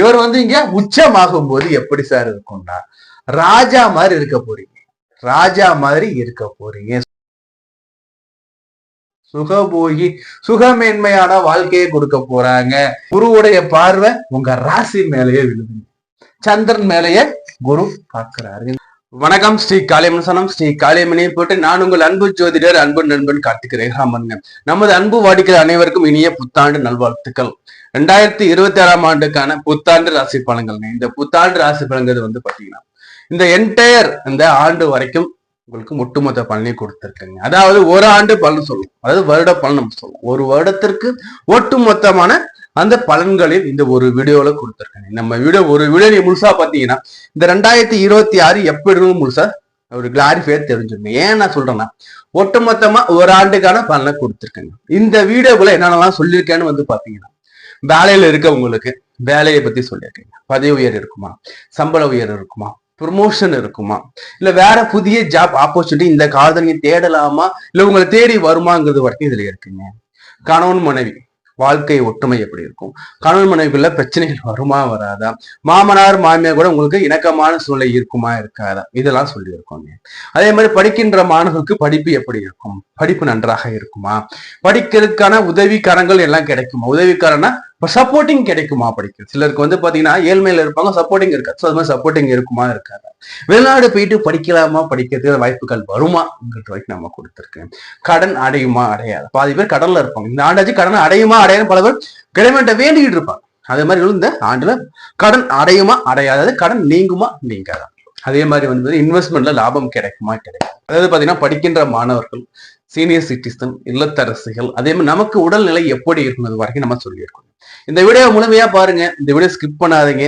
இவர் வந்து இங்க உச்சமாகும் போது எப்படி சார் இருக்கும்னா ராஜா மாதிரி இருக்க போறீங்க. ராஜா மாதிரி இருக்க போறீங்க. சுகபோகி சுகமேன்மையான வாழ்க்கையை கொடுக்க போறாங்க. குருவுடைய பார்வை உங்க ராசி மேலேயே விழுதுங்க சந்திரன் மேலேயே குரு பார்க்கிறாரு. வணக்கம் ஸ்ரீ காளியமனசனம் ஸ்ரீ காளியமணி போட்டு நான் உங்கள் அன்பு ஜோதிடர் அன்பு நண்பன் கார்த்திக் ரேகாமன். நமது அன்பு வாடிக்கிற அனைவருக்கும் இனிய புத்தாண்டு நல்வாழ்த்துக்கள். ரெண்டாயிரத்தி இருபத்தி ஆறாம் ஆண்டுக்கான புத்தாண்டு ராசி பலன்கள் இந்த புத்தாண்டு ராசி பலன்கள் வந்து பாத்தீங்கன்னா இந்த என்டையர் இந்த ஆண்டு வரைக்கும் உங்களுக்கு ஒட்டுமொத்த பலனை கொடுத்துருக்குங்க. அதாவது ஒரு ஆண்டு பலன் சொல்லும் அதாவது வருட பலன் நம்ம சொல்லுவோம். ஒரு வருடத்திற்கு ஒட்டுமொத்தமான அந்த பலன்களில் இந்த ஒரு வீடியோல கொடுத்துருக்காங்க. நம்ம வீடியோ ஒரு வீடியோ நீ முழுசா பாத்தீங்கன்னா இந்த ரெண்டாயிரத்தி இருபத்தி ஆறு எப்படி இருக்கும் முழுசா ஒரு கிளாரிஃபையா தெரிஞ்சுக்கணும் ஏன் நான் சொல்றேன்னா ஒட்டுமொத்தமா ஒரு ஆண்டுக்கான பலனை கொடுத்துருக்கேங்க. இந்த வீடியோக்குள்ள என்னென்னலாம் சொல்லியிருக்கேன்னு வந்து பாத்தீங்கன்னா வேலையில இருக்கவங்களுக்கு வேலையை பத்தி சொல்லியிருக்கீங்க. பதவி உயர் இருக்குமா? சம்பள உயர் இருக்குமா? ப்ரொமோஷன் இருக்குமா? இல்ல வேற புதிய ஜாப் ஆப்பர்ச்சுனிட்டி இந்த காலத்துல நீங்க தேடலாமா? இல்ல உங்களை தேடி வருமாங்கிறது வரைக்கும் இதுல இருக்குங்க. கணவன் மனைவி வாழ்க்கை ஒற்றுமை எப்படி இருக்கும்? கணவன் மனைவிக்குள்ள பிரச்சனைகள் வருமா வராதா? மாமனார் மாமியார் கூட உங்களுக்கு இணக்கமான சூழ்நிலை இருக்குமா இருக்காதா? இதெல்லாம் சொல்லியிருக்கோங்க அதே மாதிரி படிக்கின்ற மாணவர்களுக்கு படிப்பு எப்படி இருக்கும்? படிப்பு நன்றாக இருக்குமா? படிக்கிறதுக்கான உதவிக்காரங்கள் எல்லாம் கிடைக்குமா? உதவிக்காரனா இப்போ சப்போர்ட்டிங் கிடைக்குமா படிக்கிறது சிலருக்கு வந்து பாத்தீங்கன்னா ஏழ்மையில இருப்பாங்க சப்போர்ட்டிங் இருக்காது. ஸோ அது மாதிரி சப்போர்ட்டிங் இருக்குமா இருக்காது? வெளிநாடு போயிட்டு படிக்கலாமா படிக்கிறதுக்கு வாய்ப்புகள் வருமாங்கிறது வரைக்கும் நம்ம கொடுத்துருக்கேன். கடன் அடையுமா அடையாது. பாதி பேர் கடன்ல இருப்பாங்க. இந்த ஆண்டாச்சு கடன் அடையுமா அடையாது பல பேர் கிளைமேட்டை வேண்டிக்கிட்டு இருப்பாங்க. அதே மாதிரி இந்த ஆண்டுல கடன் அடையுமா அடையாதது கடன் நீங்குமா நீங்காதான் அதே மாதிரி வந்து இன்வெஸ்ட்மெண்ட்ல லாபம் கிடைக்குமா கிடைக்கும் அதாவது பாத்தீங்கன்னா படிக்கின்ற மாணவர்கள் சீனியர் சிட்டிசன் இல்லத்தரசிகள் அதே மாதிரி நமக்கு உடல்நிலை எப்படி இருக்கும் வரைக்கும் நம்ம சொல்லியிருக்கோம். இந்த வீடியோ முழுமையா பாருங்க. இந்த வீடியோ ஸ்கிப் பண்ணாதீங்க.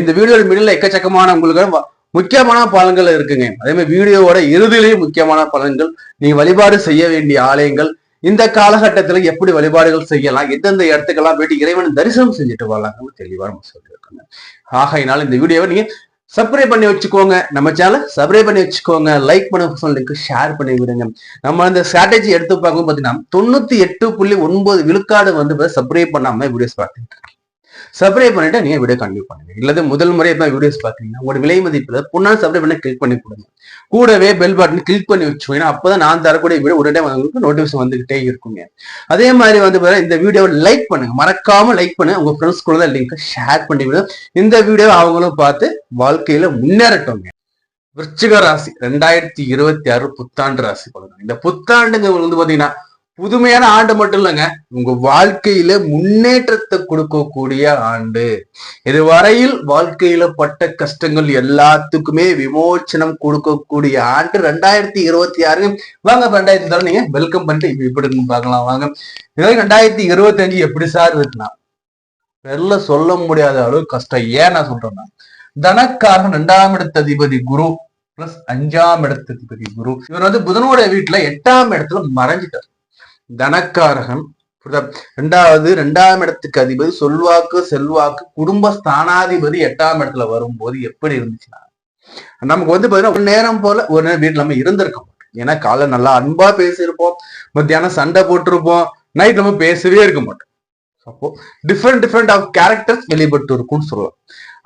இந்த வீடியோ மிடில் எக்கச்சக்கமான உங்களுக்கு முக்கியமான பலன்கள் இருக்குங்க. அதே மாதிரி வீடியோவோட இறுதியிலேயே முக்கியமான பலன்கள். நீங்க வழிபாடு செய்ய வேண்டிய ஆலயங்கள். இந்த காலகட்டத்துல எப்படி வழிபாடுகள் செய்யலாம்? எந்தெந்த இடத்துக்கெல்லாம் போயிட்டு இறைவன் தரிசனம் செஞ்சுட்டு வரலாம்னு தெளிவா நம்ம சொல்லியிருக்கோங்க. ஆகையினால இந்த வீடியோவை நீங்க சப்ஸ்கிரைப் பண்ணி வச்சுக்கோங்க. நம்ம சேனல் சப்ஸ்கிரைப் பண்ணி வச்சுக்கோங்க. லைக் பண்ண சொல்லிட்டு ஷேர் பண்ணி விடுங்க. நம்ம அந்த ஸ்ட்ராட்டஜி எடுத்து பார்க்கும்போது பார்த்தீங்கன்னா தொண்ணூத்தி எட்டு புள்ளி ஒன்பது விழுக்காடு வந்து சப்ஸ்கிரைப் பண்ணாம வீடியோஸ் பார்த்துட்டு சப்ஸ்கிரைப் பண்ணிட்டு நீங்க வீடியோ கண்டினியூ பண்ணுங்க. இல்லது முதல் முறை எப்ப வீடியோஸ் பாத்தீங்கன்னா உங்களோட விலை மதிப்புல பொண்ணாலும் சப்ஸ்கிரைப் பண்ணி கிளிக் பண்ணி கொடுங்க. கூடவே பெல் பட்டன் கிளிக் பண்ணி வச்சுக்கோங்க. அப்பதான் நான் தரக்கூடிய வீடியோ உடனே உங்களுக்கு நோட்டிபிகேஷன் வந்துகிட்டே இருக்குங்க. அதே மாதிரி வந்து இந்த வீடியோவை லைக் பண்ணுங்க. மறக்காம லைக் பண்ணுங்க. உங்க ஃப்ரெண்ட்ஸ் கூட தான் லிங்க் ஷேர் பண்ணி விடுங்க இந்த வீடியோ அவங்களும் பார்த்து வாழ்க்கையில முன்னேறட்டோங்க. விருச்சிக ராசி ரெண்டாயிரத்தி இருபத்தி ஆறு புத்தாண்டு ராசி பலன். இந்த புத்தாண்டுங்க வந்து பாத்தீங்கன்னா புதுமையான ஆண்டு மட்டும் இல்லைங்க. உங்க வாழ்க்கையில முன்னேற்றத்தை கொடுக்கக்கூடிய ஆண்டு. இதுவரையில் வாழ்க்கையில பட்ட கஷ்டங்கள் எல்லாத்துக்குமே விமோச்சனம் கொடுக்கக்கூடிய ஆண்டு ரெண்டாயிரத்தி இருபத்தி ஆறு வாங்க ரெண்டாயிரத்தி தர நீங்க வெல்கம் பண்ணிட்டு இப்படி இருக்குன்னு பார்க்கலாம். வாங்க. இதே ரெண்டாயிரத்தி இருபத்தி அஞ்சு எப்படி சார் இருக்குன்னா? வெளில சொல்ல முடியாத அளவு கஷ்டம். ஏன் நான் சொல்றேன்னா தனக்காரன் ரெண்டாம் இடத்த அதிபதி குரு பிளஸ் அஞ்சாம் இடத்த அதிபதி குரு. இவர் வந்து புதனோட வீட்டுல எட்டாம் இடத்துல மறைஞ்சிட்டார். தனக்காரகன். ரெண்டாவது ரெண்டாம் இடத்துக்கு அதிபதி சொல்வாக்கு செல்வாக்கு குடும்ப ஸ்தானாதிபதி எட்டாம் இடத்துல வரும்போது எப்படி இருந்துச்சுன்னா நமக்கு வந்து பாத்தீங்கன்னா ஒரு நேரம் போல ஒரு நேரம் வீட்டுல நம்ம இருந்திருக்க மாட்டோம். ஏன்னா காலை நல்லா அன்பா பேசியிருப்போம். மத்தியானம் சண்டை போட்டிருப்போம். நைட் நம்ம பேசவே இருக்க மாட்டோம். அப்போ டிஃப்ரெண்ட் டிஃப்ரெண்ட் ஆஃப் கேரக்டர்ஸ் வெளிப்பட்டு இருக்கும்னு சொல்லலாம்.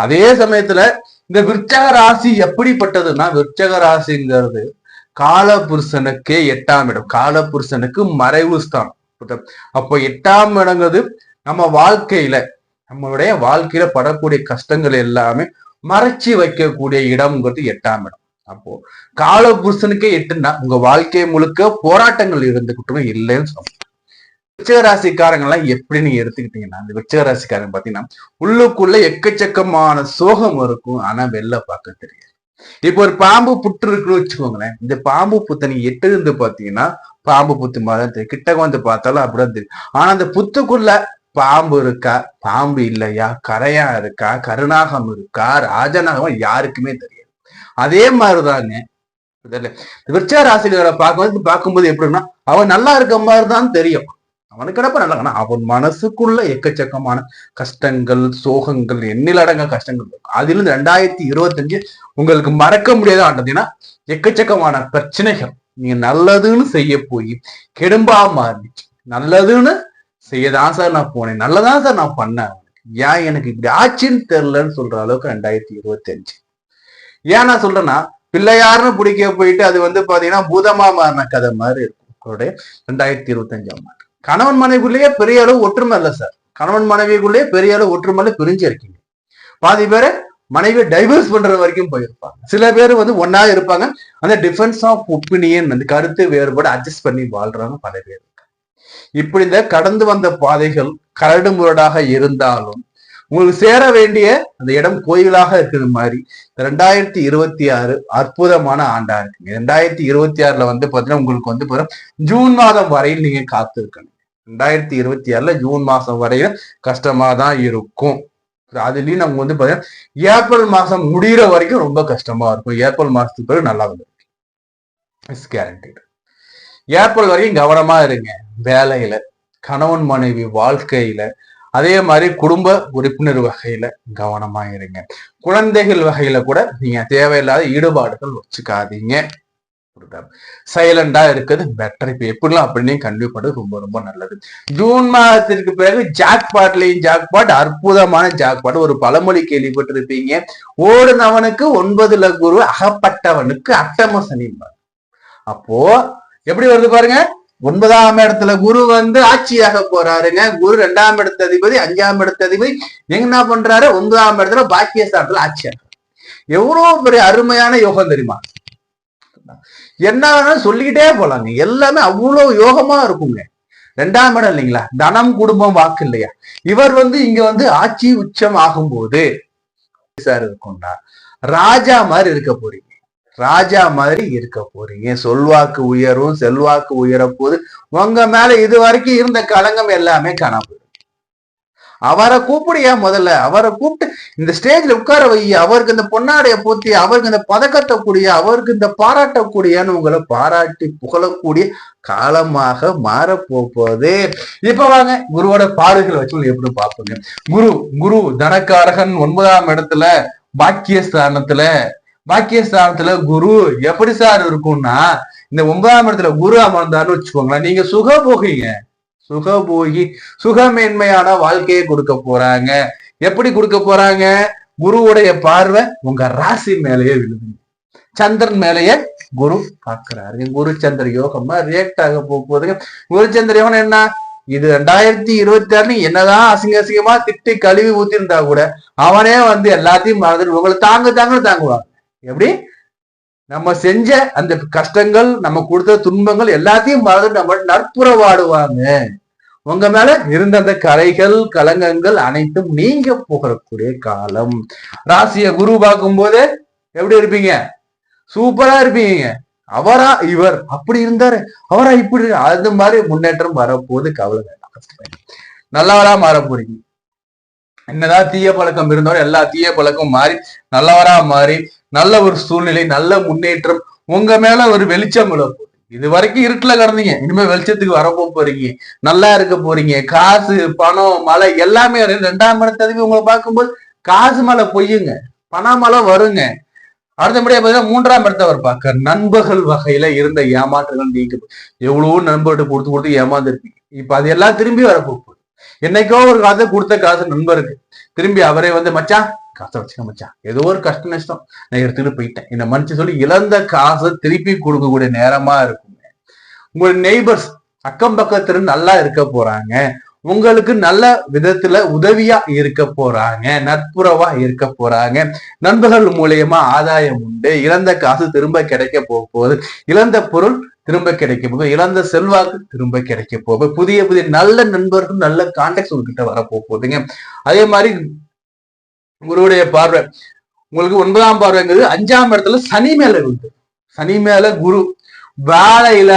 அதே சமயத்துல இந்த விருச்சக ராசி எப்படிப்பட்டதுன்னா விருச்சக ராசிங்கிறது காலபுருஷனுக்கே எட்டாம் இடம். காலபுருஷனுக்கு மறைவு ஸ்தானம். அப்போ எட்டாம் இடங்கிறது நம்ம வாழ்க்கையில நம்மளுடைய வாழ்க்கையில படக்கூடிய கஷ்டங்கள் எல்லாமே மறைச்சி வைக்கக்கூடிய இடம்ங்கிறது எட்டாம் இடம். அப்போ காலபுருஷனுக்கே எட்டுன்னா உங்க வாழ்க்கை முழுக்க போராட்டங்கள் இருந்துகிட்டும் இல்லைன்னு சொல்லணும். விருச்சக ராசிக்காரங்கெல்லாம் எப்படி நீங்க எடுத்துக்கிட்டீங்கன்னா அந்த விருச்சக ராசிக்காரங்க பாத்தீங்கன்னா உள்ளுக்குள்ள எக்கச்சக்கமான சோகம் இருக்கும் ஆனா வெளில பார்க்க தெரியாது. இப்போ ஒரு பாம்பு புற்று இருக்குன்னு வச்சுக்கோங்களேன். இந்த பாம்பு புத்தை நீங்க எட்டு இருந்து பாத்தீங்கன்னா பாம்பு புத்து மாதிரி தெரியும். கிட்ட வந்து பார்த்தாலும் அப்படிதான் தெரியும். ஆனா அந்த புத்துக்குள்ள பாம்பு இருக்கா? பாம்பு இல்லையா? கரையா இருக்கா? கருணாகம் இருக்கா? ராஜநாகம் யாருக்குமே தெரியாது. அதே மாதிரிதாங்க. விருச்ச ராசிகளை பார்க்கும்போது பார்க்கும்போது எப்படின்னா அவன் நல்லா இருக்க மாதிரிதான் தெரியும். அவனுக்கு கிடப்ப நல்ல அவன் மனசுக்குள்ள எக்கச்சக்கமான கஷ்டங்கள் சோகங்கள் எண்ணிலடங்க கஷ்டங்கள் இருக்கும் அதுல இருந்து ரெண்டாயிரத்தி இருபத்தஞ்சு உங்களுக்கு மறக்க முடியாத ஆண்டதுன்னா எக்கச்சக்கமான பிரச்சனைகள். நீங்க நல்லதுன்னு செய்ய போய் கெடும்பா மாறிச்சு நல்லதுன்னு செய்யதான் சார் நான் போனேன். நல்லதான் சார் நான் பண்ணேன். ஏன் எனக்கு இப்படி ஆச்சுன்னு தெரிலன்னு சொல்ற அளவுக்கு ரெண்டாயிரத்தி இருபத்தி அஞ்சு ஏன் நான் சொல்றேன்னா பிள்ளையாருன்னு பிடிக்க போயிட்டு அது வந்து பாத்தீங்கன்னா பூதமா மாறின கதை மாதிரி இருக்கும். ரெண்டாயிரத்தி இருபத்தி அஞ்சாம் ஆண்டு. கணவன் மனைவிக்குள்ளேயே பெரிய அளவு ஒற்றுமை இல்லை சார். கணவன் மனைவிக்குள்ளேயே பெரிய அளவு ஒற்றுமையில பிரிஞ்சு இருக்கீங்க. பாதி பேர் மனைவியை டைவர்ஸ் பண்ற வரைக்கும் போயிருப்பாங்க. சில பேர் வந்து ஒன்னா இருப்பாங்க. அந்த டிஃபரன்ஸ் ஆஃப் ஒப்பீனியன் வந்து கருத்து வேறுபாடு அட்ஜஸ்ட் பண்ணி வாழ்றாங்க பல பேர் இப்படி இந்த கடந்து வந்த பாதைகள் கரடு முரடாக இருந்தாலும் உங்களுக்கு சேர வேண்டிய அந்த இடம் கோயிலாக இருக்கிற மாதிரி ரெண்டாயிரத்தி இருபத்தி ஆறு அற்புதமான ஆண்டா இருக்குங்க. ரெண்டாயிரத்தி இருபத்தி ஆறுல வந்து பாத்தீங்கன்னா உங்களுக்கு வந்து ஜூன் மாதம் வரையில் நீங்க காத்திருக்கணும். ரெண்டாயிரத்தி இருபத்தி ஆறுல ஜூன் மாசம் வரையில கஷ்டமா தான் இருக்கும். அதுலயும் நம்ம வந்து பாத்தீங்கன்னா ஏப்ரல் மாசம் முடிகிற வரைக்கும் ரொம்ப கஷ்டமா இருக்கும். ஏப்ரல் மாசத்துக்கு பிறகு நல்லா வந்து இட்ஸ் கேரண்டட் ஏப்ரல் வரைக்கும் கவனமா இருங்க. வேலையில கணவன் மனைவி வாழ்க்கையில அதே மாதிரி குடும்ப உறுப்பினர் வகையில கவனமா இருங்க. குழந்தைகள் வகையில கூட நீங்க தேவையில்லாத ஈடுபாடுகள் வச்சுக்காதீங்க. சைலண்டா இருக்கிறது பெட்டர் இப்போ எப்படிலாம் அப்படின்னு கண்டிப்பாடு ரொம்ப ரொம்ப நல்லது. ஜூன் மாதத்திற்கு பிறகு ஜாக் பாட்லையும் ஜாக் பாட் அற்புதமான ஜாக் பாட் ஒரு பழமொழி கேள்விப்பட்டிருப்பீங்க. ஓடுனவனுக்கு ஒன்பதுல குரு அகப்பட்டவனுக்கு அட்டம சனிம்பார் அப்போ எப்படி வருது பாருங்க. ஒன்பதாம் இடத்துல குரு வந்து ஆட்சியாக போறாருங்க. குரு ரெண்டாம் இடத்த அதிபதி அஞ்சாம் இடத்த அதிபதி. என்ன பண்றாரு? ஒன்பதாம் இடத்துல பாக்கியஸ்தானத்துல ஆட்சியாக எவ்வளவு பெரிய அருமையான யோகம் தெரியுமா? என்ன வேணாலும் சொல்லிக்கிட்டே போலாங்க எல்லாமே அவ்வளோ யோகமா இருக்குங்க. ரெண்டாம் இடம் இல்லைங்களா? தனம் குடும்பம் வாக்கு இல்லையா? இவர் வந்து இங்க வந்து ஆட்சி உச்சம் ஆகும்போது சார் இருக்கும்னா ராஜா மாதிரி இருக்க போறீங்க. ராஜா மாதிரி இருக்க போறீங்க. சொல்வாக்கு உயரும் செல்வாக்கு உயர போது உங்க மேல இது வரைக்கும் இருந்த களங்கம் எல்லாமே காணாம அவரை கூப்பிடுயா முதல்ல? அவரை கூப்பிட்டு இந்த ஸ்டேஜ்ல உட்கார வை. அவருக்கு இந்த பொன்னாடைய போத்தி அவருக்கு இந்த பதக்கத்தை கூடிய அவருக்கு இந்த பாராட்டக்கூடியன்னு உங்களை பாராட்டி புகழக்கூடிய காலமாக மாற போகுது இப்ப வாங்க குருவோட பாடுகள் வச்சு எப்படி பார்ப்போங்க. குரு குரு தனக்காரகன் ஒன்பதாம் இடத்துல பாக்கியஸ்தானத்துல. பாக்கியஸ்தானத்துல குரு எப்படி சார் இருக்கும்னா இந்த ஒன்பதாம் இடத்துல குரு அமர்ந்தாருன்னு வச்சுக்கோங்களேன். நீங்க சுக போகீங்க சுகபோகி சுகமேன்மையான வாழ்க்கையை கொடுக்க போறாங்க. எப்படி கொடுக்க போறாங்க? குருவுடைய பார்வை உங்க ராசி மேலேயே விழுது. சந்திரன் மேலேயே குரு பார்க்கிறாரு. குரு சந்திர யோகமா ரியாக்ட் ஆக போகுதுங்க. குரு சந்திர யோகம் என்ன? இது ரெண்டாயிரத்தி இருபத்தி ஆறு என்னதான் அசிங்க அசிங்கமா திட்டி கழுவி ஊத்திருந்தா கூட அவனே வந்து எல்லாத்தையும் மறந்துட்டு உங்களை தாங்க தாங்க தாங்குவாங்க எப்படி? நம்ம செஞ்ச அந்த கஷ்டங்கள் நம்ம கொடுத்த துன்பங்கள் எல்லாத்தையும் மறந்துட்டு நம்ம நட்புறவாடுவாங்க. உங்க மேல இருந்த அந்த கரைகள் கலங்கங்கள் அனைத்தும் நீங்க போகக்கூடிய காலம். ராசிய குரு பார்க்கும் போது எப்படி இருப்பீங்க? சூப்பரா இருப்பீங்க. அவரா இவர். அப்படி இருந்தாரு. அவரா இப்படி அது மாதிரி முன்னேற்றம் வரப்போது கவலை வேண்டாம். நல்லவரா மாற போறீங்க என்னதான் தீய பழக்கம் இருந்தாலும் எல்லா தீய பழக்கம் மாறி நல்லவரா மாறி நல்ல ஒரு சூழ்நிலை நல்ல முன்னேற்றம் உங்க மேல ஒரு வெளிச்சம் விழ இது வரைக்கும் இருட்டுல கிடந்தீங்க. இனிமே வெளிச்சத்துக்கு வரப்போ போறீங்க. நல்லா இருக்க போறீங்க. காசு பணம் மழை எல்லாமே ரெண்டாம் இடத்ததுக்கு உங்களை பார்க்கும்போது காசு மழை பொய்யுங்க. பண மழை வருங்க. அடுத்தபடியா பார்த்தீங்கன்னா மூன்றாம் இடத்தை அவர் பார்க்க நண்பர்கள் வகையில இருந்த ஏமாற்றங்கள் நீங்க எவ்வளவோ நண்பர்கிட்ட கொடுத்து கொடுத்து ஏமாந்துருப்பீங்க. இப்ப அது எல்லாம் திரும்பி வரப்போகுது என்னைக்கோ ஒரு காசு கொடுத்த காசு நண்பருக்கு. திரும்பி அவரே வந்து மச்சான் காசை வச்சுக்க மச்சான் ஏதோ ஒரு கஷ்ட நஷ்டம். நான் எடுத்துட்டு போயிட்டேன். என்ன மனுச்சு சொல்லி இழந்த காசை திருப்பி கொடுக்கக்கூடிய நேரமா இருக்கும். உங்களுடைய நெய்பர்ஸ் அக்கம் பக்கத்துல நல்லா இருக்க போறாங்க. உங்களுக்கு நல்ல விதத்துல உதவியா இருக்க போறாங்க. நட்புறவா இருக்க போறாங்க. நண்பர்கள் மூலியமா ஆதாயம் உண்டு. இழந்த காசு திரும்ப கிடைக்க போக போகுது இழந்த பொருள் திரும்ப கிடைக்க போகுது. இழந்த செல்வாக்கு திரும்ப கிடைக்க போகுது. புதிய புதிய நல்ல நண்பர்கள் நல்ல கான்டாக்ட் உங்ககிட்ட வர போகுதுங்க அதே மாதிரி உங்களுடைய பார்வை. உங்களுக்கு ஒன்பதாம் பார்வைங்கிறது அஞ்சாம் இடத்துல சனி மேல இருக்கு. சனி மேல குரு. வேலையில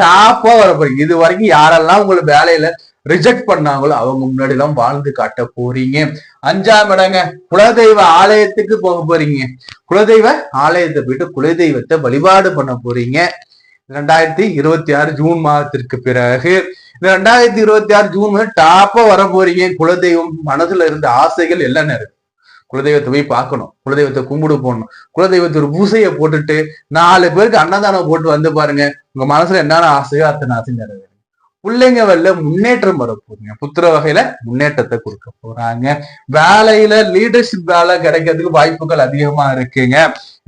டாப்பா வர போறீங்க. இது வரைக்கும் யாரெல்லாம் உங்களை வேலையில ரிஜெக்ட் பண்ணாங்களோ அவங்க முன்னாடி எல்லாம் வாழ்ந்து காட்ட போறீங்க. அஞ்சாம் இடங்க குலதெய்வ ஆலயத்துக்கு போக போறீங்க. குலதெய்வ ஆலயத்தை போயிட்டு குலதெய்வத்தை வழிபாடு பண்ண போறீங்க. ரெண்டாயிரத்தி இருபத்தி ஆறு ஜூன் மாதத்திற்கு பிறகு இந்த ரெண்டாயிரத்தி இருபத்தி ஆறு ஜூன் டாப்பா வர போறீங்க. குலதெய்வம் மனசுல இருந்த ஆசைகள் எல்லாம் இருக்கு குலதெய்வத்தை போய் பார்க்கணும். குலதெய்வத்தை கும்பிடு போடணும் குலதெய்வத்தை ஒரு பூசையை போட்டுட்டு நாலு பேருக்கு அன்னதானம் போட்டு வந்து பாருங்க. உங்க மனசுல என்னென்ன ஆசையோ அத்தனை ஆசை நிறைவேறும். பிள்ளைங்க வரல முன்னேற்றம் வர புத்திர வகையில முன்னேற்றத்தை கொடுக்க போறாங்க. வேலையில லீடர்ஷிப் வேலை கிடைக்கிறதுக்கு வாய்ப்புகள் அதிகமா இருக்குங்க.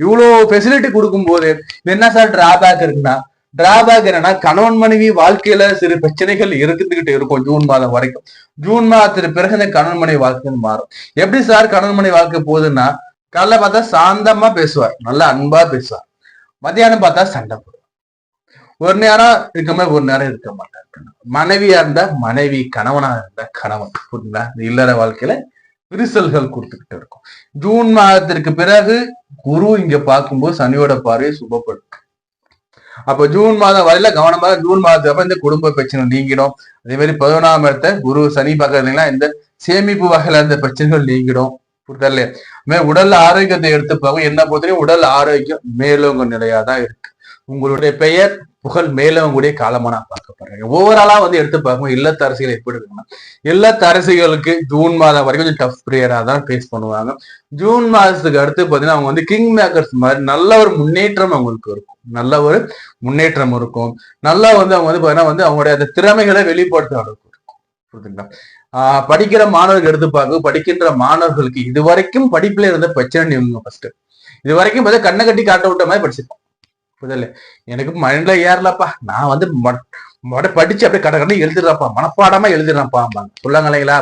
இவ்வளவு ஃபெசிலிட்டி கொடுக்கும் போது என்ன சார் டிராபேக் இருக்குன்னா டிராபேக் என்னன்னா கணவன் மனைவி வாழ்க்கையில சிறு பிரச்சனைகள் இருந்துகிட்டு இருக்கும் ஜூன் மாதம் வரைக்கும். ஜூன் மாதத்துக்கு பிறகு இந்த கணவன் மனைவி வாழ்க்கை மாறும். எப்படி சார் கணவன் மனைவி வாழ்க்கை போகுதுன்னா காலைல பார்த்தா சாந்தமா பேசுவார் நல்லா அன்பா பேசுவார். மத்தியானம் பார்த்தா சண்டை போடுவார். ஒரு நேரம் இருக்க மாதிரி ஒரு நேரம் இருக்க மாட்டார் மனைவியா இருந்தா மனைவி கணவனா இருந்தா கணவன். புரியுங்களா இந்த இல்லற வாழ்க்கையில விரிசல்கள் கொடுத்துக்கிட்டு இருக்கும். ஜூன் மாதத்திற்கு பிறகு குரு இங்க பார்க்கும்போது சனியோட பார்வையை சுபப்படுத்தும். அப்ப ஜூன் மாதம் வரையில கவனமாக ஜூன் மாதத்துக்கு அப்புறம் இந்த குடும்ப பிரச்சனை நீங்கிடும். அதே மாதிரி பதினொன்றாம் இடத்த குரு சனி பார்க்கறதுங்களா இந்த சேமிப்பு வகையில இந்த பிரச்சனைகள் நீங்கிடும். புரிதல்ல உடல் ஆரோக்கியத்தை எடுத்து பார்க்கும் என்ன பொறுத்தவரையும் உடல் ஆரோக்கியம் மேலோங்க நிலையா தான் இருக்கு. உங்களுடைய பெயர் புகழ் மேலவங்களுடைய காலமா நான் பார்க்கப்படுறேன் ஓவராலா வந்து எடுத்து பார்க்கும் இல்லத்தரசிகள் எப்படி இருக்குன்னா இல்லத்தரசிகளுக்கு ஜூன் மாதம் வரைக்கும் கொஞ்சம் டஃப் பீரியடா தான் ஃபேஸ் பண்ணுவாங்க. ஜூன் மாதத்துக்கு அடுத்து பாத்தீங்கன்னா அவங்க வந்து கிங் மேக்கர்ஸ் மாதிரி நல்ல ஒரு முன்னேற்றம் அவங்களுக்கு இருக்கும். நல்ல ஒரு முன்னேற்றம் இருக்கும். நல்லா வந்து அவங்க வந்து பாத்தீங்கன்னா வந்து அவங்களுடைய அந்த திறமைகளை வெளிப்படுத்த அளவுக்கு இருக்கும். புரியுதுங்களா ஆஹ் படிக்கிற மாணவர்கள் எடுத்து பார்க்க படிக்கின்ற மாணவர்களுக்கு இது வரைக்கும் படிப்புல இருந்த பிரச்சனை இவங்க ஃபர்ஸ்ட் இது வரைக்கும் பார்த்தா கண்ணை கட்டி காட்ட விட்ட மாதிரி படிச்சிருப்பாங்க. புரியல எனக்கு மைண்ட்ல ஏறலப்பா. நான் வந்து மொட படிச்சு அப்படியே கடை கடை எழுதிடுறப்பா மனப்பாடமா எழுதிடுறப்பா சொல்லாங்க இல்லைங்களா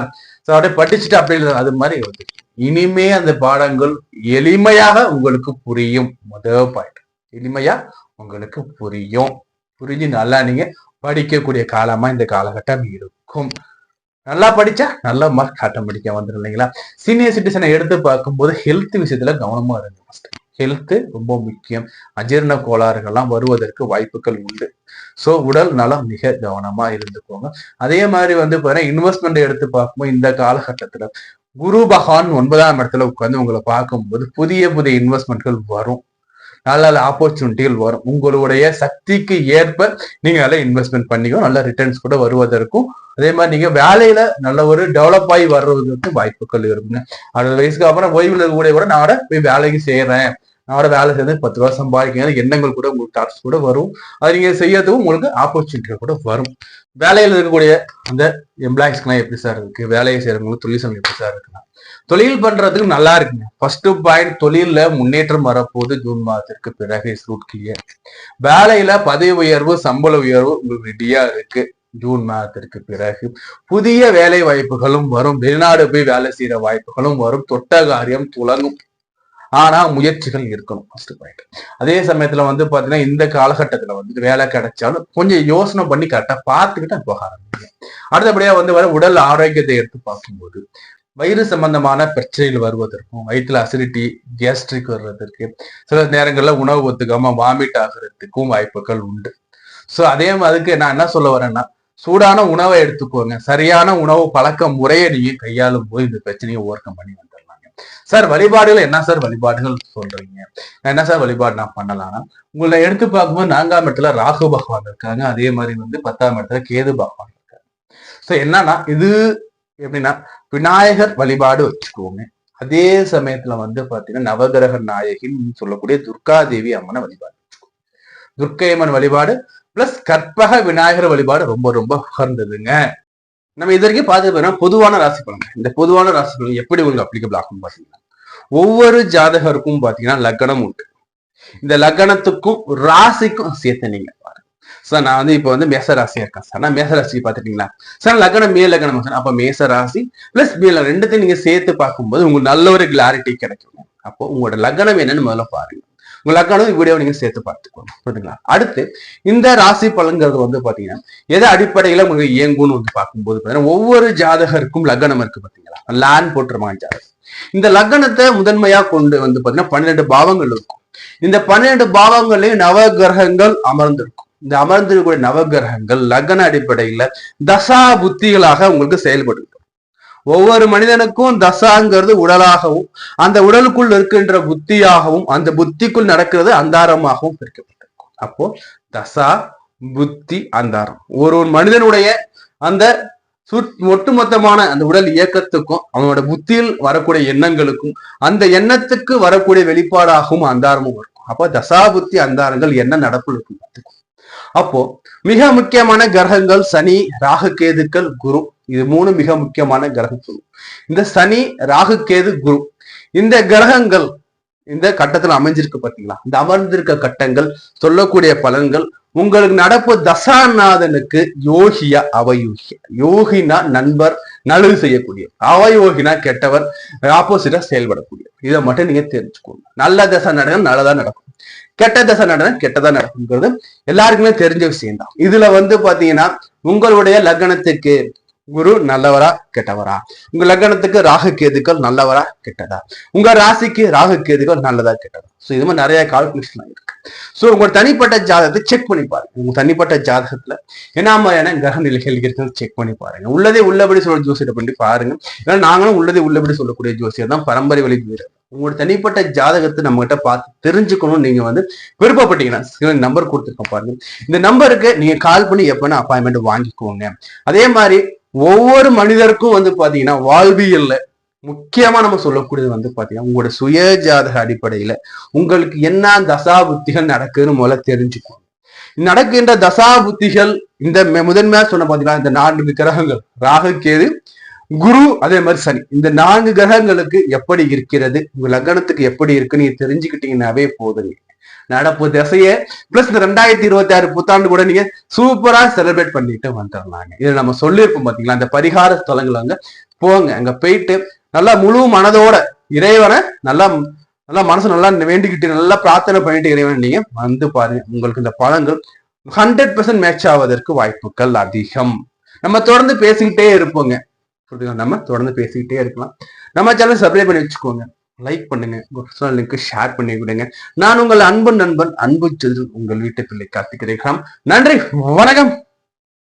ஸோ அப்படியே படிச்சுட்டு அப்படியே அது மாதிரி வந்து இனிமே அந்த பாடங்கள் எளிமையாக உங்களுக்கு புரியும். முதல் பாயிண்ட் எளிமையா உங்களுக்கு புரியும். புரிஞ்சு நல்லா நீங்க படிக்கக்கூடிய காலமா இந்த காலகட்டம் இருக்கும். நல்லா படிச்சா நல்ல மார்க் ஆட்டோமேட்டிக்கா வந்துடும் இல்லைங்களா? சீனியர் சிட்டிசனை எடுத்து பார்க்கும்போது ஹெல்த் விஷயத்துல கவனமா இருங்க ஹெல்த்து ரொம்ப முக்கியம். அஜீரண கோளாறுகள்லாம் வருவதற்கு வாய்ப்புகள் உண்டு. ஸோ உடல் நலம் மிக கவனமா இருந்துக்கோங்க. அதே மாதிரி வந்து பாத்தீங்கன்னா இன்வெஸ்ட்மெண்ட் எடுத்து பார்க்கும்போது இந்த காலகட்டத்துல குரு பகவான் ஒன்பதாம் இடத்துல உட்காந்து உங்களை பார்க்கும்போது புதிய புதிய இன்வெஸ்ட்மெண்ட்கள் வரும். நல்ல நல்ல ஆப்பர்ச்சுனிட்டிகள் வரும். உங்களுடைய சக்திக்கு ஏற்ப நீங்க அதில் இன்வெஸ்ட்மெண்ட் பண்ணிக்கோ நல்ல ரிட்டர்ன்ஸ் கூட வருவதற்கும் அதே மாதிரி நீங்க வேலையில நல்ல ஒரு டெவலப் ஆகி வர்றதுக்கு வாய்ப்புகள் இருக்குங்க. அறுபது வயசுக்கு அப்புறம் ஓய்வுல கூட கூட நான் போய் வேலைக்கு செய்யறேன் நான் வேலை செய்து பத்து ரூபா சம்பாதிக்கணும் எண்ணங்கள் கூட உங்களுக்கு டாக்ஸ் கூட வரும். அது நீங்க செய்யறதுக்கும் உங்களுக்கு ஆப்பர்ச்சுனிட்டிகள் கூட வரும். வேலையில் இருக்கக்கூடிய அந்த எம்ப்ளாயிஸ்க்குலாம் எப்படி சார் இருக்கு? வேலையை செய்யறவங்களுக்கு தொழில் சங்கம் எப்படி சார் இருக்குன்னா தொழில் பண்றதுக்கு நல்லா இருக்குங்க. ஃபர்ஸ்ட் பாயிண்ட் தொழிலில் முன்னேற்றம் வரப்போகுது ஜூன் மாதத்திற்கு பிறகு ரூட் கிளியர் வேலையில பதவி உயர்வு சம்பள உயர்வு உங்களுக்கு ரெடியா இருக்கு ஜூன் மாதத்திற்கு பிறகு. புதிய வேலை வாய்ப்புகளும் வரும். வெளிநாடு போய் வேலை செய்யற வாய்ப்புகளும் வரும். தொட்ட காரியம் துலங்கும் ஆனா முயற்சிகள் இருக்கணும் ஃபர்ஸ்ட் பாயிண்ட் அதே சமயத்துல வந்து பாத்தீங்கன்னா இந்த காலகட்டத்துல வந்து வேலை கிடைச்சாலும் கொஞ்சம் யோசனை பண்ணி கரெக்டா பார்த்துக்கிட்டு போக ஆரம்பிங்க அடுத்தபடியா வந்து வர உடல் ஆரோக்கியத்தை எடுத்து பார்க்கும்போது வயிறு சம்பந்தமான பிரச்சனைகள் வருவதற்கும் வயிற்றுல அசிடிட்டி கேஸ்ட்ரிக் வர்றதற்கு சில நேரங்கள்ல உணவு ஒத்துக்காம வாமிட் ஆகிறதுக்கும் வாய்ப்புகள் உண்டு. ஸோ அதே மாதிரிக்கு நான் என்ன சொல்ல வரேன்னா சூடான உணவை எடுத்துக்கோங்க. சரியான உணவு பழக்க முறையை நீங்க கையாளும் போது இந்த பிரச்சனையை ஓவர் பண்ணி சார் வழிபாடுகள் என்ன சார் வழிபாடுகள் சொல்றீங்க? என்ன சார் வழிபாடு நான் பண்ணலாம்னா உங்களை எடுத்து பார்க்கும்போது நான்காம் இடத்துல ராகு பகவான் இருக்காங்க. அதே மாதிரி வந்து பத்தாம் இடத்துல கேது பகவான் இருக்காங்க ஸோ என்னன்னா இது எப்படின்னா விநாயகர் வழிபாடு வச்சுக்கோங்க. அதே சமயத்துல வந்து பாத்தீங்கன்னா நவகிரக நாயகின்னு சொல்லக்கூடிய துர்கா தேவி அம்மனை வழிபாடு துர்க்கையம்மன் வழிபாடு பிளஸ் கற்பக விநாயகர் வழிபாடு ரொம்ப ரொம்ப உகர்ந்ததுங்க நம்ம இது வரைக்கும் பார்த்து பொதுவான ராசி பலன். இந்த பொதுவான ராசி பலன் எப்படி உங்களுக்கு அப்ளிகபிள் ஆகும் பாத்தீங்கன்னா ஒவ்வொரு ஜாதகருக்கும் பாத்தீங்கன்னா லக்னம் உண்டு. இந்த லக்னத்துக்கும் ராசிக்கும் சேர்த்து நீங்க பாருங்க. சார் நான் வந்து இப்போ வந்து மேச ராசியா இருக்கேன் சார் நான் மேச ராசி பார்த்துட்டீங்களா சார் லக்னம் மே லக்னம் சார் அப்ப மேச ராசி பிளஸ் மேல ரெண்டுத்தையும் நீங்க சேர்த்து பார்க்கும்போது உங்களுக்கு நல்ல ஒரு கிளாரிட்டி கிடைக்கும். அப்போ உங்களோட லக்னம் என்னன்னு முதல்ல பாருங்க. உங்க லக்னம் வீடியோ நீங்க சேர்த்து பார்த்துக்கணும் புரியுதுங்களா அடுத்து இந்த ராசி பலன்கிறது வந்து பாத்தீங்கன்னா எதை அடிப்படையில உங்களுக்கு இயங்கும்னு வந்து பார்க்கும்போது பாத்தீங்கன்னா ஒவ்வொரு ஜாதகருக்கும் லக்னம் இருக்கு பாத்தீங்களா? லேண்ட் போட்டுருமா ஜாதகம். இந்த லக்னத்தை முதன்மையா கொண்டு வந்து பாத்தீங்கன்னா பன்னிரெண்டு பாவங்கள் இருக்கும். இந்த பன்னிரெண்டு பாவங்களையும் நவ கிரகங்கள் அமர்ந்திருக்கும். இந்த அமர்ந்திருக்கக்கூடிய நவகிரகங்கள் லக்ன அடிப்படையில தசா புத்திகளாக உங்களுக்கு செயல்படும் ஒவ்வொரு மனிதனுக்கும் தசாங்கிறது உடலாகவும் அந்த உடலுக்குள் இருக்கின்ற புத்தியாகவும் அந்த புத்திக்குள் நடக்கிறது அந்தாரமாகவும் பிரிக்கப்பட்டிருக்கும். அப்போ தசா புத்தி அந்தாரம். ஒரு ஒரு மனிதனுடைய அந்த சுட் ஒட்டுமொத்தமான அந்த உடல் இயக்கத்துக்கும் அவனோட புத்தியில் வரக்கூடிய எண்ணங்களுக்கும் அந்த எண்ணத்துக்கு வரக்கூடிய வெளிப்பாடாகவும் அந்தாரமும் இருக்கும். அப்போ தசா புத்தி அந்தாரங்கள் என்ன நடப்பு இருக்கும் பார்த்துக்கும் அப்போ மிக முக்கியமான கிரகங்கள் சனி ராகு கேதுக்கள் குரு. இது மூணு மிக முக்கியமான கிரகங்கள். இந்த சனி ராகு கேது குரு. இந்த கிரகங்கள் இந்த கட்டத்துல அமைஞ்சிருக்கு பாத்தீங்களா? இந்த அமர்ந்திருக்க கட்டங்கள் சொல்லக்கூடிய பலன்கள் உங்களுக்கு நடப்பு தசாநாதனுக்கு யோகியா அவயோகியா. யோகினா நண்பர் நல்லது செய்யக்கூடிய. அவயோகினா கெட்டவர் ஆப்போசிட்டா செயல்படக்கூடிய. இதை மட்டும் நீங்க தெரிஞ்சுக்கோங்க. நல்ல தசை நடக்கும் நல்லதா நடக்கும். கெட்ட தசை நடனம் கெட்டதா நடக்குங்கிறது எல்லாருக்குமே தெரிஞ்ச விஷயம் தான் இதுல வந்து பாத்தீங்கன்னா உங்களுடைய லக்னத்துக்கு குரு நல்லவரா கெட்டவரா? உங்க லக்னத்துக்கு ராகு கேதுக்கள் நல்லவரா கெட்டதா? உங்க ராசிக்கு ராகு கேதுக்கள் நல்லதா கெட்டதா? சோ இது மாதிரி நிறைய கால்குலேஷன் இருக்கு. சோ உங்களோட தனிப்பட்ட ஜாதகத்தை செக் பண்ணி பாருங்க. உங்க தனிப்பட்ட ஜாதகத்துல என்ன மாதிரியான கிரக நிலைகள் இருக்கிறது செக் பண்ணி பாருங்க. உள்ளதே உள்ளபடி சொல்ற ஜோசியத்தை பண்ணி பாருங்க. ஏன்னா நாங்களும் உள்ளதே உள்ளபடி சொல்லக்கூடிய ஜோசியர் தான் பரம்பரை வழி வீரர். உங்களோட தனிப்பட்ட ஜாதகத்தை நம்ம கிட்ட பார்த்து தெரிஞ்சுக்கணும்னு நீங்க வந்து விருப்பப்பட்டீங்கன்னா நம்பர் கொடுத்துருக்கோம் பாருங்க. இந்த நம்பருக்கு நீங்க கால் பண்ணி எப்பன்னா அப்பாயின்மெண்ட் வாங்கிக்கோங்க. அதே மாதிரி ஒவ்வொரு மனிதருக்கும் வந்து பாத்தீங்கன்னா வாழ்வியல்ல முக்கியமா நம்ம சொல்லக்கூடியது வந்து பாத்தீங்கன்னா உங்களோட சுய ஜாதக அடிப்படையில உங்களுக்கு என்ன தசா புத்திகள் நடக்குதுன்னு முதல்ல தெரிஞ்சுக்கணும் நடக்கின்ற தசா புத்திகள் இந்த முதன்மையா சொன்ன பாத்தீங்கன்னா இந்த நான்கு கிரகங்கள். ராகு கேது குரு அதே மாதிரி சனி. இந்த நான்கு கிரகங்களுக்கு எப்படி இருக்கிறது? உங்க லக்னத்துக்கு எப்படி இருக்குன்னு நீங்க தெரிஞ்சுக்கிட்டீங்கன்னாவே போதுங்க. நடப்பு திசையே பிளஸ் இந்த ரெண்டாயிரத்தி இருபத்தி ஆறு புத்தாண்டு கூட நீங்க சூப்பரா செலிப்ரேட் பண்ணிட்டு வந்துடலாங்க. இது நம்ம சொல்லியிருப்போம் பாத்தீங்களா? அந்த பரிகார ஸ்தலங்கள் அங்க போங்க. அங்க போயிட்டு நல்லா முழு மனதோட இறைவனை நல்லா நல்லா மனசு நல்லா வேண்டிக்கிட்டு நல்லா பிரார்த்தனை பண்ணிட்டு இறைவன் நீங்க வந்து பாருங்க. உங்களுக்கு இந்த பழங்கள் ஹண்ட்ரட் பெர்சன்ட் மேட்ச் ஆவதற்கு வாய்ப்புகள் அதிகம். நம்ம தொடர்ந்து பேசிக்கிட்டே இருப்போங்க. நம்ம தொடர்ந்து பேசிக்கிட்டே இருக்கலாம். நம்ம சேனல் சப்ஸ்கிரைப் பண்ணி வச்சுக்கோங்க. லைக் பண்ணுங்க பர்சனல் லிங்க் ஷேர் பண்ணி விடுங்க. நான் உங்கள் அன்பு நண்பன் அன்பு செல்வன் உங்கள் வீட்டு பிள்ளை கார்த்திக் நன்றி வணக்கம்.